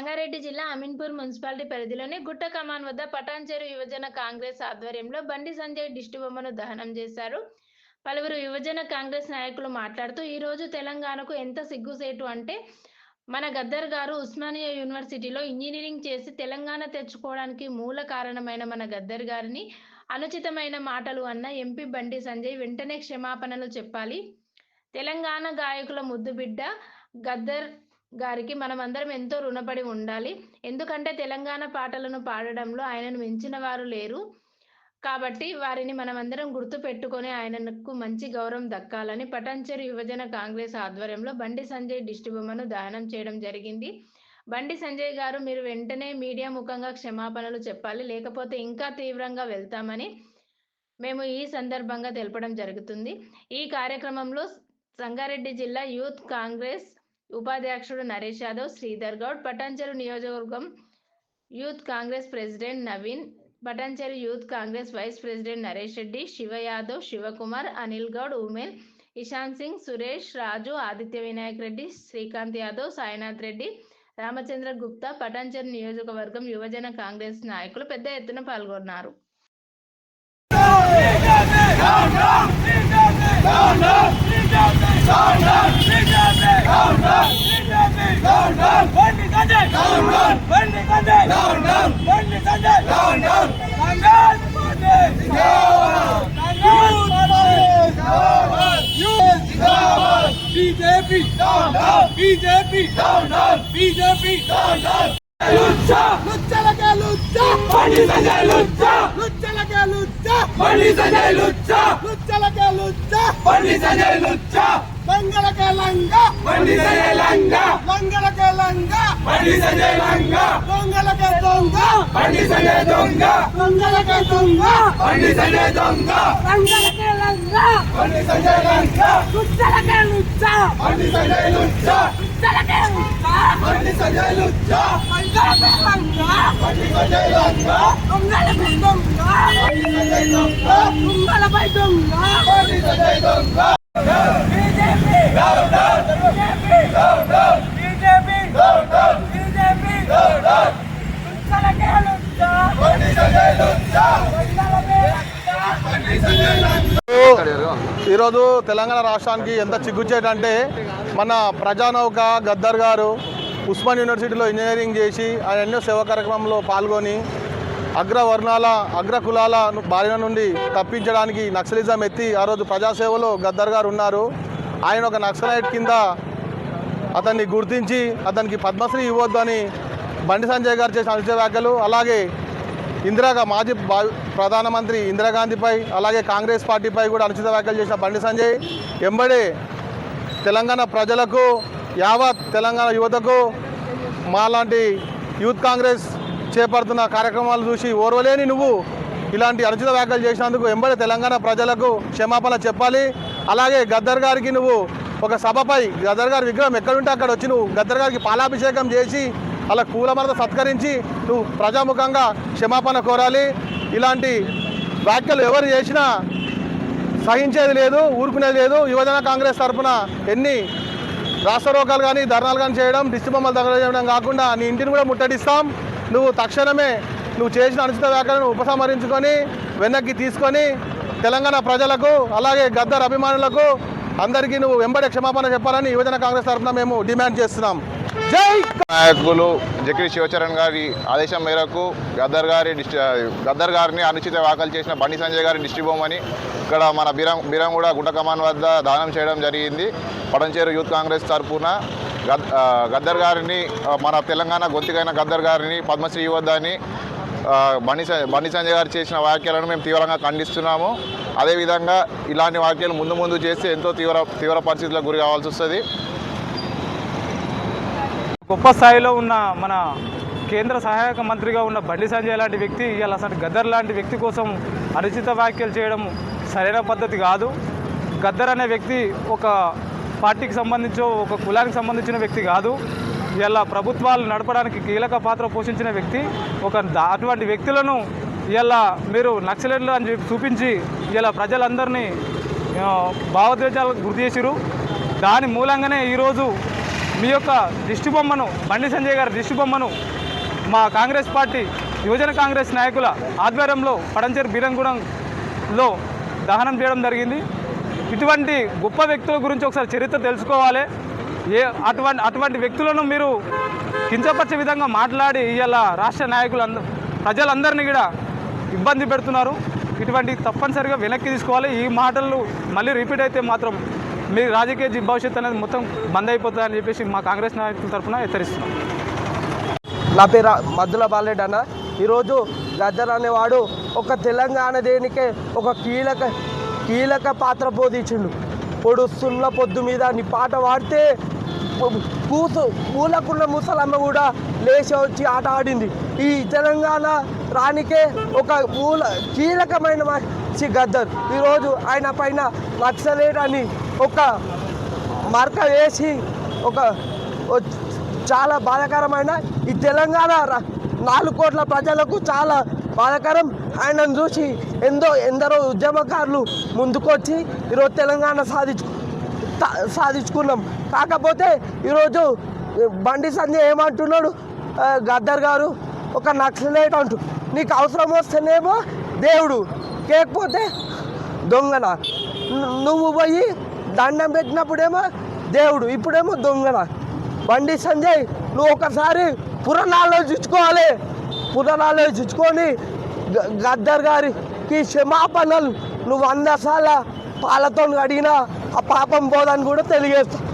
రంగారెడ్డి జిల్లా అమీన్పూర్ మున్సిపాలిటీ పరిధిలోని గుట్ట కమాన్ వద్ద పటాన్చేరు యువజన కాంగ్రెస్ ఆధ్వర్యంలో బండి సంజయ్ దిష్టిబొమ్మను దహనం చేశారు. పలువురు యువజన కాంగ్రెస్ నాయకులు మాట్లాడుతూ ఈ రోజు తెలంగాణకు ఎంత సిగ్గుసేటు అంటే మన గద్దర్ గారు ఉస్మానియా యూనివర్సిటీలో ఇంజనీరింగ్ చేసి తెలంగాణ తెచ్చుకోవడానికి మూల కారణమైన మన గద్దర్ గారిని అనుచితమైన మాటలు అన్న ఎంపీ బండి సంజయ్ వెంటనే క్షమాపణలు చెప్పాలి. తెలంగాణ గాయకుల ముద్దు బిడ్డ గద్దర్ గారికి మనం అందరం ఎంతో రుణపడి ఉండాలి. ఎందుకంటే తెలంగాణ పాటలను పాడడంలో ఆయనను మించిన వారు లేరు. కాబట్టి వారిని మనమందరం గుర్తు పెట్టుకొని ఆయనకు మంచి గౌరవం దక్కాలని పటంచెరు యువజన కాంగ్రెస్ ఆధ్వర్యంలో బండి సంజయ్ దిష్టిబొమ్మను దహనం చేయడం జరిగింది. బండి సంజయ్ గారు మీరు వెంటనే మీడియా ముఖంగా క్షమాపణలు చెప్పాలి. లేకపోతే ఇంకా తీవ్రంగా వెళ్తామని మేము ఈ సందర్భంగా తెలపడం జరుగుతుంది. ఈ కార్యక్రమంలో సంగారెడ్డి జిల్లా యూత్ కాంగ్రెస్ ఉపాధ్యక్షుడు నరేష్ యాదవ్ శ్రీధర్ గౌడ్ పటాన్చెరు నియోజకవర్గం youth Congress president Naveen Patancheru youth Congress vice president Naresh Reddy Shiva Yadav Shivakumar Anil Goud women Ishant Singh Suresh Raju Aditya Vinayak Reddy Srikanth Yadav Sainath Reddy Ramachandra Gupta Patancheru నియోజకవర్గం యువజన కాంగ్రెస్ నాయకులు పెద్ద ఎత్తున పాల్గొన్నారు. BJP down down BJP down down BJP down down Lucha Lucha lage Lucha Mani Sanjay Lucha Lucha lage Lucha Mani Sanjay Lucha Lucha lage Lucha Mani Sanjay Lucha Sanjay లుచ్చా లుచ్చలకే లుచ్చా Bandi Sanjay లుచ్చా లుచ్చలకే లుచ్చా Bandi Sanjay లుచ్చా మంగళకే లంగా బండి సంజయ్ లంగా మంగళకే లంగా బండి సంజయ్ లంగా దొంగలకే దొంగ సంజయ్ దొంగ దొంగలకే దొంగ సంజయ్ దొంగ మంగళకే లంగా బండి సంజయ్ లంగా లుచ్చలకే లుచ్చా సంజయ్ లుచ్చా లుచ్చలకే లుచ్చా సంజయ్ లుచ్చా మంగళకే లంగా. బండి సంజయ్ లంగా దొంగలపై దొంగ సంజయ్ దొంగ దొంగలపై దొంగ. సంజయ్ దొంగ ఈరోజు తెలంగాణ రాష్ట్రానికి ఎంత చిగ్గుచ్చేటంటే మన ప్రజానౌక గద్దర్ గారు ఉస్మాన్ యూనివర్సిటీలో ఇంజనీరింగ్ చేసి ఆయన ఎన్నో సేవా కార్యక్రమంలో పాల్గొని అగ్రవర్ణాల అగ్ర కులాల బారిన నుండి తప్పించడానికి నక్సలిజం ఎత్తి ఆ రోజు ప్రజాసేవలో గద్దర్ గారు ఉన్నారు. ఆయన ఒక నక్సలైట్ కింద అతన్ని గుర్తించి అతనికి పద్మశ్రీ ఇవ్వద్దని బండి సంజయ్ గారు చేసిన అనుచిత వ్యాఖ్యలు అలాగే ఇందిరాగా మాజీ ప్రధానమంత్రి ఇందిరాగాంధీపై అలాగే కాంగ్రెస్ పార్టీపై కూడా అనుచిత వ్యాఖ్యలు చేసిన బండి సంజయ్ ఎంబడే తెలంగాణ ప్రజలకు యావత్ తెలంగాణ యువతకు మాలాంటి యూత్ కాంగ్రెస్ చేపడుతున్న కార్యక్రమాలు చూసి ఓర్వలేని నువ్వు ఇలాంటి అనుచిత వ్యాఖ్యలు చేసినందుకు ఎంబడే తెలంగాణ ప్రజలకు క్షమాపణ చెప్పాలి. అలాగే గద్దర్ గారికి నువ్వు ఒక సభపై గద్దర్ గారి విగ్రహం ఎక్కడుంటే అక్కడ వచ్చి నువ్వు గద్దర్ గారికి పాలాభిషేకం చేసి అలా కూలమరద సత్కరించి నువ్వు ప్రజాముఖంగా క్షమాపణ కోరాలి. ఇలాంటి వ్యాఖ్యలు ఎవరు చేసినా సహించేది లేదు ఊరుకునేది లేదు. యువజన కాంగ్రెస్ తరఫున ఎన్ని రాష్ట్రరోకాలు కానీ ధర్నాలు కానీ చేయడం డిస్టిబొమ్మలు దగ్గర చేయడం కాకుండా నీ ఇంటిని కూడా ముట్టడిస్తాం. నువ్వు తక్షణమే నువ్వు చేసిన అనుచిత వ్యాఖ్యలను ఉపసంహరించుకొని వెనక్కి తీసుకొని తెలంగాణ ప్రజలకు అలాగే గద్దర్ అభిమానులకు అందరికీ నువ్వు వెంబడి క్షమాపణ చెప్పాలని యువజన కాంగ్రెస్ తరఫున మేము డిమాండ్ చేస్తున్నాం. జై నాయకులు జక్రి శివచరణ్ గారి ఆదేశం మేరకు గద్దర్ గారి గద్దర్ గారిని అనుచిత వ్యాఖ్యలు చేసిన బండి సంజయ్ గారి డిస్ట్రిబోమని ఇక్కడ మన బీరం బీరంగూడ గుంట కమాన్ వద్ద దానం చేయడం జరిగింది. పడంచేరు యూత్ కాంగ్రెస్ తరఫున గద్ గద్దర్ గారిని మన తెలంగాణ గొంతుకైన గద్దర్ గారిని పద్మశ్రీ వద్దని బండి బండి సంజయ్ గారు చేసిన వ్యాఖ్యలను మేము తీవ్రంగా ఖండిస్తున్నాము. అదేవిధంగా ఇలాంటి వ్యాఖ్యలు ముందు ముందు చేస్తే ఎంతో తీవ్ర తీవ్ర పరిస్థితులకు గురి కావాల్సి వస్తుంది. గొప్ప స్థాయిలో ఉన్న మన కేంద్ర సహాయక మంత్రిగా ఉన్న బండి సంజయ్ లాంటి వ్యక్తి ఇవాళ అసలు గద్దర్ లాంటి వ్యక్తి కోసం అనుచిత వ్యాఖ్యలు చేయడం సరైన పద్ధతి కాదు. గద్దర్ అనే వ్యక్తి ఒక పార్టీకి సంబంధించో ఒక కులానికి సంబంధించిన వ్యక్తి కాదు. ఇలా ప్రభుత్వాలు నడపడానికి కీలక పాత్ర పోషించిన వ్యక్తి ఒక అటువంటి వ్యక్తులను ఇలా మీరు నక్సలెట్లు అని చెప్పి చూపించి ఇలా ప్రజలందరినీ భావోద్వేజాలకు గుర్తు చేసిరు దాని మూలంగానే ఈరోజు మీ యొక్క దిష్టి బొమ్మను బండి సంజయ్ గారి దిష్టి బొమ్మను మా కాంగ్రెస్ పార్టీ యువజన కాంగ్రెస్ నాయకుల ఆధ్వర్యంలో పడంచేరు బీరంగూడెంలో దహనం చేయడం జరిగింది. ఇటువంటి గొప్ప వ్యక్తుల గురించి ఒకసారి చరిత్ర తెలుసుకోవాలి. ఏ అటువంటి అటువంటి వ్యక్తులను మీరు కించపరిచే విధంగా మాట్లాడి ఇవాళ రాష్ట్ర నాయకులు అంద ప్రజలందరినీ కూడా ఇబ్బంది పెడుతున్నారు. ఇటువంటి తప్పనిసరిగా వెనక్కి తీసుకోవాలి. ఈ మాటలు మళ్ళీ రిపీట్ అయితే మాత్రం మీ రాజకీయ భవిష్యత్తు అనేది మొత్తం బంద్ అయిపోతుందని చెప్పేసి మా కాంగ్రెస్ నాయకుల తరఫున హెచ్చరిస్తున్నాం. నా పేరు మద్దుల బాలెడ్ అన్న. ఈరోజు గద్దర్ అనేవాడు ఒక తెలంగాణ దేనికే ఒక కీలక కీలక పాత్ర బోధించిండు. పొడుస్తున్న పొద్దు మీద నీ పాట పాడితే కూసు పూలకున్న ముసలమ్మ కూడా లేచి వచ్చి ఆట ఆడింది. ఈ తెలంగాణ రానికే ఒక మూల కీలకమైన మనిషి గద్దర్. ఈరోజు ఆయన పైన నక్సలేట్ అని ఒక మరక వేసి ఒక చాలా బాధాకరమైన ఈ తెలంగాణ నాలుగు కోట్ల ప్రజలకు చాలా బాధాకరం ఆయనను చూసి ఎంతో ఎందరో ఉద్యమకారులు ముందుకొచ్చి ఈరోజు తెలంగాణ సాధించు సాధించుకున్నాం. కాకపోతే ఈరోజు బండి సంజయ్ ఏమంటున్నాడు? గద్దర్ గారు ఒక నక్సలేట్ అంటూ. నీకు అవసరం వస్తేనేమో దేవుడు. కేకపోతే దొంగన. నువ్వు పోయి దండం పెట్టినప్పుడేమో దేవుడు. ఇప్పుడేమో దొంగన. బండి సంజయ్ నువ్వు ఒకసారి పునరాలోచించుకోవాలి పునరాలోచించుకొని గ- గద్దర్ గారికి క్షమాపణలు. నువ్వు వంద సార్ల పాలతో అడిగినా ఆ పాపం పోదని కూడా తెలియజేస్తా.